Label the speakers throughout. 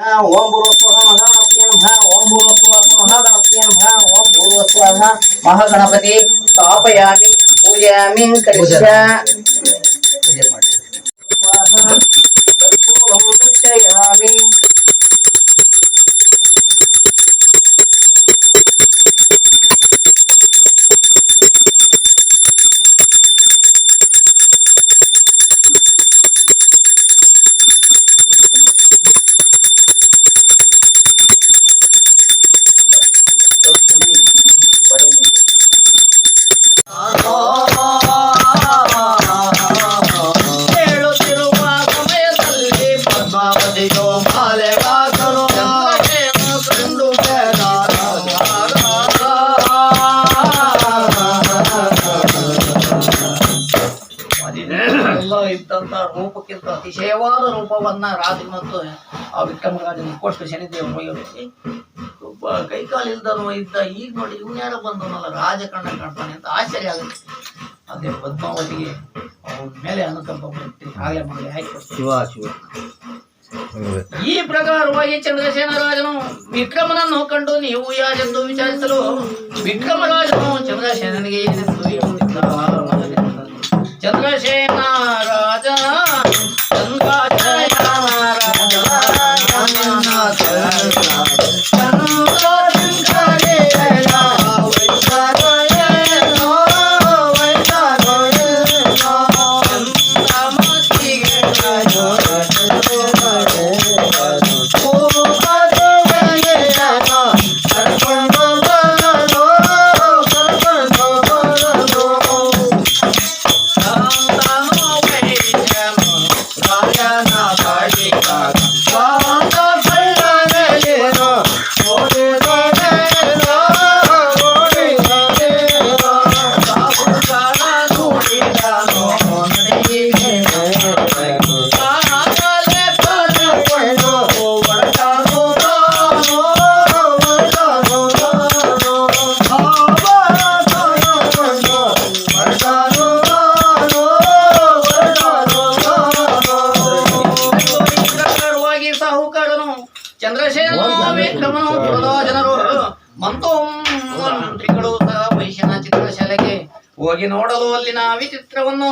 Speaker 1: ஓம் பூர்வஸ்வாக மகாணப்பதியே நம ஓம் பூர்வஸ்வாக மகாகணப்பதியே
Speaker 2: நம ஓம் பூர்வஸ்வாக மகாகணபதி ஸ்தாபயாமி பூஜாமி கலிஷ பூஜை மாட்டு ರೂಪಕ್ಕಿಂತ ಅತಿಶಯವಾದ ರೂಪವನ್ನ ರಾಜ ಮತ್ತು ಆ ವಿಕ್ರಮರಾಜನ ಕೊಟ್ಟು ಶನಿದೇವರು ಉಪಯೋಗಿಸಿ ಒಬ್ಬ ಕೈಕಾಲಿಲ್ದನು ಇದ್ದ ಈಗ ನೋಡಿ ಇವನ್ಯಾರ ಬಂದವನಲ್ಲ ರಾಜಕಾರಣ ಕಣ್ಣ ಕಾಣ್ತಾನೆ ಅಂತ ಆಶ್ಚರ್ಯ ಆಗುತ್ತೆ. ಅದೇ ಪದ್ಮಾವತಿಗೆ ಅವನ ಮೇಲೆ ಅನುಕಂಪ ಬರುತ್ತೆ ಆಗಲೇ ಮಾಡಿ ಆಯ್ಕೆ
Speaker 3: ಶಿವ ಶಿವ.
Speaker 2: ಈ ಪ್ರಕಾರವಾಗಿ ಚಂದ್ರಸೇನ ರಾಜನು ವಿಕ್ರಮನನ್ನು ಕಂಡು ನೀವು ಯಾರೆಂದು ವಿಚಾರಿಸಲು ವಿಕ್ರಮರಾಜನು ರಾಜನು ಏನೆಂದು ಹೇಳುತ್ತಿದ್ದ ಚಂದ್ರಸೇನ ರಾಜ ಚಂದ್ರಸೇನ ಹೋಗಿ ನೋಡಲು ಅಲ್ಲಿನ ವಿಚಿತ್ರವನ್ನು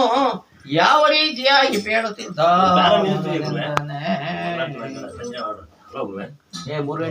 Speaker 2: ಯಾವ ರೀತಿಯಾಗಿ ಬೇಡುತ್ತಿದ್ದ
Speaker 3: ಏ ಮೂರು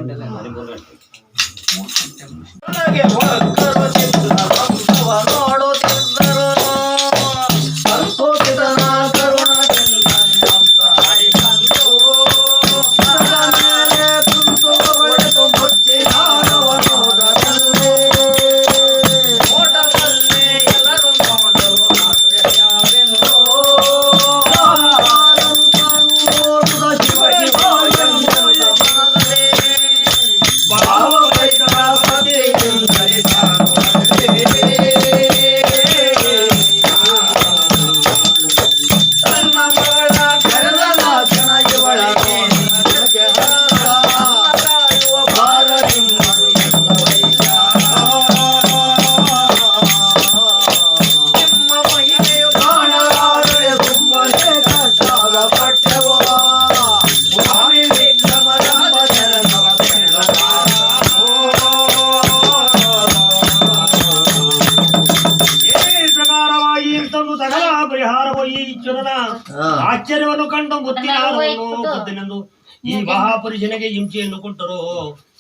Speaker 4: ಆಶ್ಚರ್ಯವನ್ನು ಕಂಡು ಬುದ್ಧನೆಂದು ಈ ಮಹಾಪುರುಷನಿಗೆ ಹಿಂಸೆಯನ್ನು ಕೊಟ್ಟರು.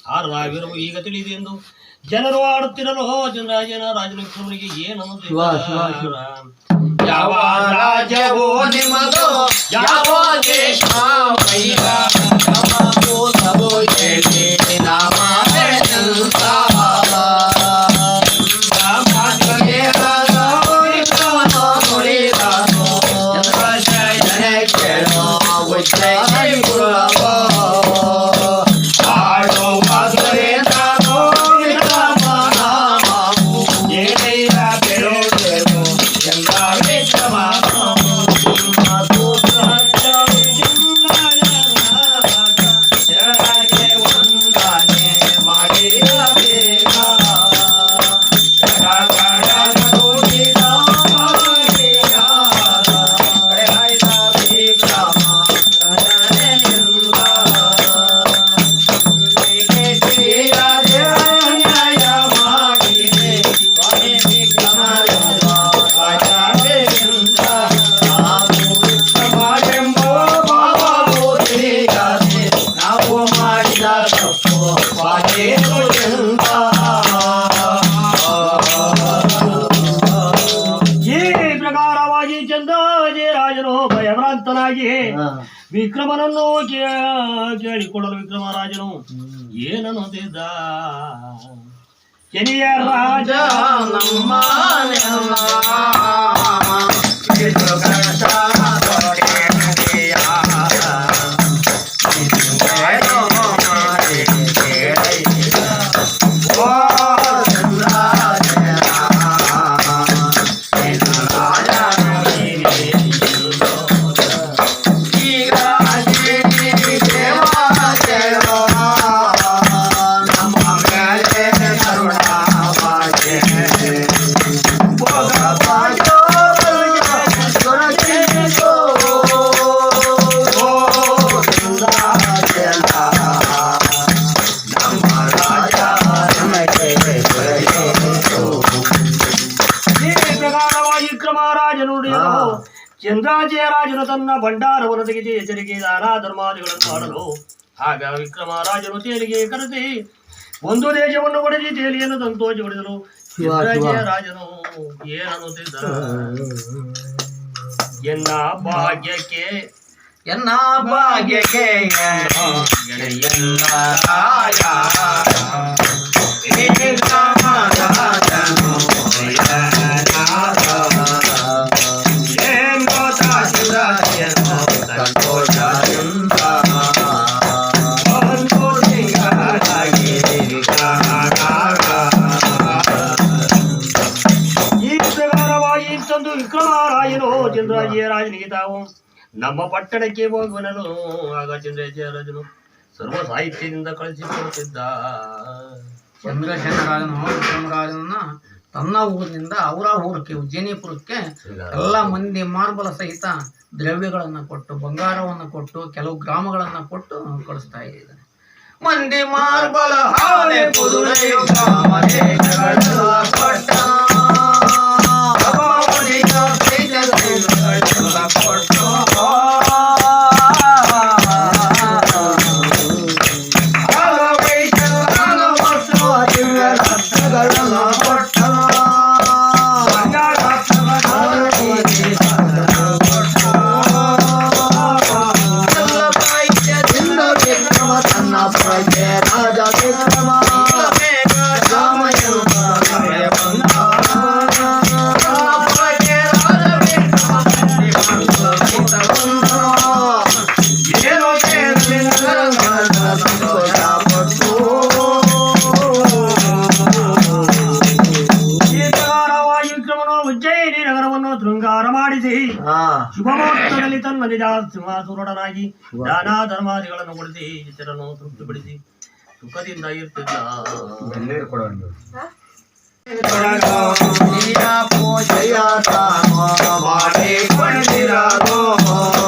Speaker 4: ಆರರಾವಿರವು ಈಗ ತಿಳಿದೆ ಎಂದು ಜನರು ಆಡುತ್ತಿರಲು ಹೋ ಜನರಾಜನ ರಾಜನಿಗೆ
Speaker 3: ಏನು ಶಿವ, ಶಿವ.
Speaker 2: ಯಾವ ರಾಜವೋ ನಿಮ್ಮದು ಯಾವ ದೇಶ
Speaker 4: ವಿಕ್ರಮನನ್ನು ಕೇ- ಕೇಳಿಕೊಳ್ಳಲು ವಿಕ್ರಮರಾಜನು ಏನನ್ನುತ್ತಿದ್ದ ಕೆನಿಯ ರಾಜ
Speaker 2: ನಮ್ಮ
Speaker 4: ಈ ಚಂದ್ರಾಜಯ ರಾಜನು ತನ್ನ ಭಂಡಾರವನ್ನು ತೆಗೆದು ಎಚ್ಚರಿಕೆ ದಾನ ಧರ್ಮಾದಿಗಳನ್ನು ಮಾಡಲು. ಆಗ ವಿಕ್ರಮರಾಜನು ತೇಲಿಗೆ ಕರೆಸಿ ಒಂದು ದೇಶವನ್ನು ಹೊಡೆದು ತೇಲಿಯನ್ನು ಸಂತೋಷ ಹೊಡೆದರು ಚಂದ್ರಾಜಯರಾಜನು ಏನನ್ನುತ್ತಿದ್ದ? ಎನ್ನ ಭಾಗ್ಯಕ್ಕೆ
Speaker 2: ಎನ್ನ ಭಾಗ್ಯಕ್ಕೆ
Speaker 4: ತಂದು ತಾವು ನಮ್ಮ ಪಟ್ಟಣಕ್ಕೆ ಹೋಗುವನನು. ಆಗ ಚಂದ್ರಾಜಿಯ ರಾಜನು ಸರ್ವ ಸಾಹಿತ್ಯದಿಂದ ಕಳಿಸಿಕೊಡುತ್ತಿದ್ದ
Speaker 2: ಚಂದ್ರಶೇಖರಾಜನು ವಿಕ್ರಮರಾಜನನ್ನ ತನ್ನ ಊರಿನಿಂದ ಅವರ ಊರಕ್ಕೆ, ಉಜ್ಜಯಿನಿಪುರಕ್ಕೆ ಎಲ್ಲ ಮಂದಿ ಮಾರ್ಬಲ ಸಹಿತ ದ್ರವ್ಯಗಳನ್ನು ಕೊಟ್ಟು, ಬಂಗಾರವನ್ನು ಕೊಟ್ಟು, ಕೆಲವು ಗ್ರಾಮಗಳನ್ನ ಕೊಟ್ಟು ಕಳಿಸ್ತಾ ಇದ್ದಾರೆ. ಮಂದಿ ಮಾರ್ಬಲ
Speaker 4: for ಶುಭ ಮುಹೂರ್ತದಲ್ಲಿ ತನ್ನ ನಿಜ ಸಿಂಹಾಸುರನಾಗಿ ದಾನ ಧರ್ಮಾದಿಗಳನ್ನು ಕೊಡಿಸಿ ಇತರನ್ನು ತೃಪ್ತಿಪಡಿಸಿ ಸುಖದಿಂದ ಇರ್ತಿದ್ದ ಈ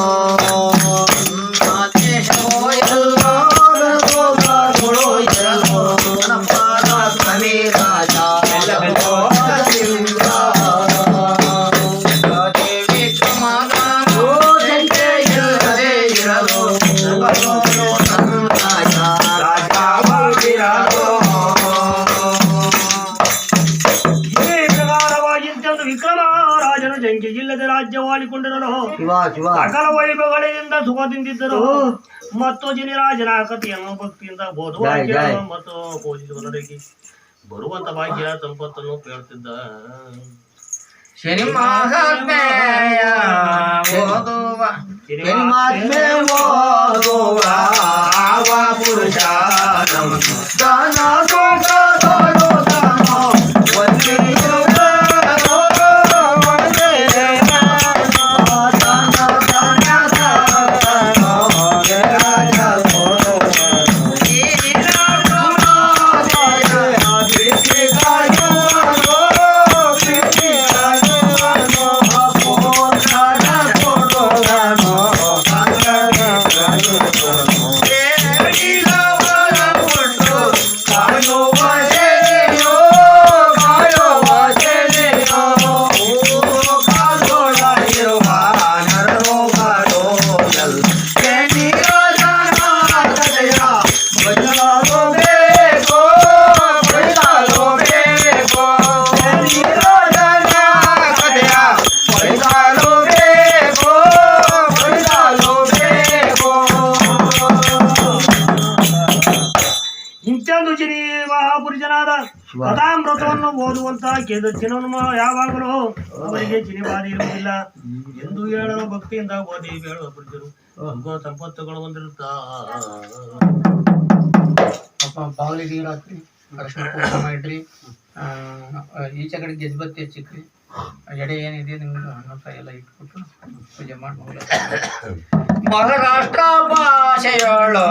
Speaker 4: ವಿಕ್ರಮ ರಾಜನ ಜಂಕಿ ಇಲ್ಲದೆ ರಾಜ್ಯವಾಳಿಕೊಂಡಿರಲು ಸಕಲ ವೈಭವಗಳಿಂದ ಸುಖದಿಂದಿದ್ದರು ಮತ್ತು ಜಿನಿರಾಜನ ಕಥೆಯನ್ನು ಭಕ್ತಿಯಿಂದ ಬೋಧುವಾಕ್ಯ ಮತ್ತು ಪೂಜಿಸುವುದರಿಗೆ ಬರುವಂತ ಭಾಗ್ಯ ಸಂಪತ್ತನ್ನು ಕೇಳುತ್ತಿದ್ದ
Speaker 2: ಶನಿ ಮಹಾತ್ಮೆಯ ಓದುವ.
Speaker 4: ಶನಿಮಾತ್ಮೆ
Speaker 2: ಓದುವ. ಆವ ಪುರುಷ
Speaker 4: ಕಥಾಮೃತವನ್ನು ಕೇಂದ್ರ ಕೇದಚ್ಚಿನವನು ಯಾವಾಗಲೂ ಅವರಿಗೆ ಚಿನಿಬಾಧೆ ಇರುವುದಿಲ್ಲ. ಎಂದು ಹೇಳಲು ಭಕ್ತಿಯಿಂದ ಓದಿ ಹೇಳುವ ಅನುಭವ ಸಂಪತ್ತುಗಳು ಹೊಂದಿರುತ್ತ.
Speaker 2: ಅಪ್ಪ ಬಾವಲಿ ನೀರು ಹಾಕ್ರಿ ಅರಶಿನ ಕುಂಕುಮ ಇಡ್ರಿ ಆ, ಈಚೆ ಕಡೆ ಗೆಜ್ಬತ್ತಿ ಹಚ್ಚಿಕ್ರಿ ಎಡೆ ಏನಿದೆ ನಿಮ್ಗೆ ಹಣ್ಣು ಎಲ್ಲ ಇಟ್ಬಿಟ್ಟು ಪೂಜೆ ಮಾಡಿ ಮಹಾರಾಷ್ಟ್ರ ಭಾಷೆಯೊಳು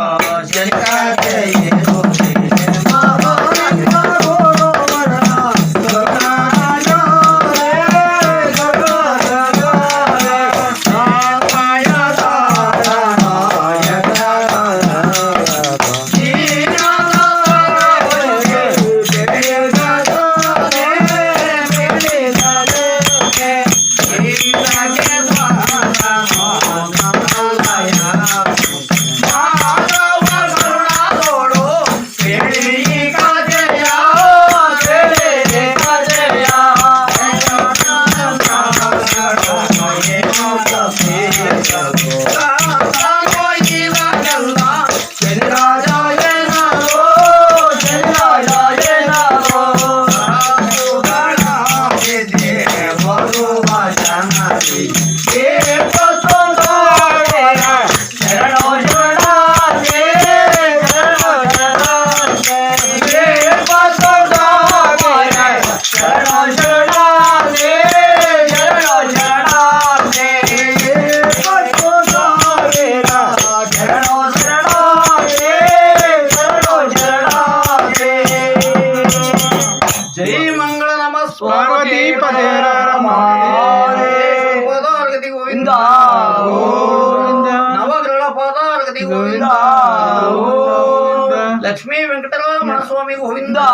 Speaker 2: నవగ్రహ పాదాలకి గోవిందా లక్ష్మీ వెంకటరమణ స్వామి గోవిందా